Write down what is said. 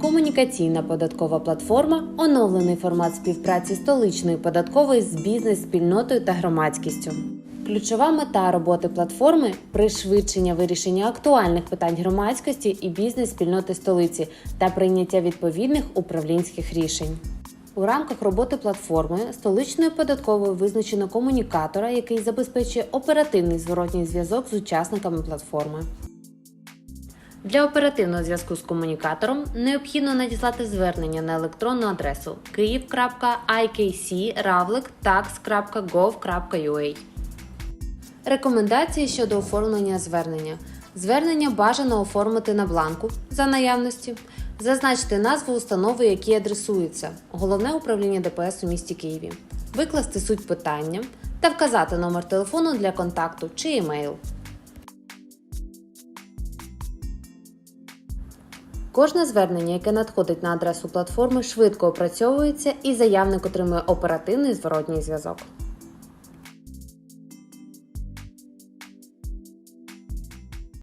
комунікаційна податкова платформа, оновлений формат співпраці столичної податкової з бізнес-спільнотою та громадськістю. Ключова мета роботи платформи пришвидшення вирішення актуальних питань громадськості і бізнес-спільноти столиці та прийняття відповідних управлінських рішень. У рамках роботи платформи столичною податковою визначено комунікатора, який забезпечує оперативний зворотній зв'язок з учасниками платформи. Для оперативного зв'язку з комунікатором необхідно надіслати звернення на електронну адресу kyiv.ikc.ravlik.tax.gov.ua Рекомендації щодо оформлення звернення. Звернення бажано оформити на бланку за наявності. Зазначте назву установи, якій адресується Головне управління ДПС у місті Києві, викласти суть питання та вказати номер телефону для контакту чи емейл. Кожне звернення, яке надходить на адресу платформи, швидко опрацьовується і заявник отримує оперативний зворотній зв'язок.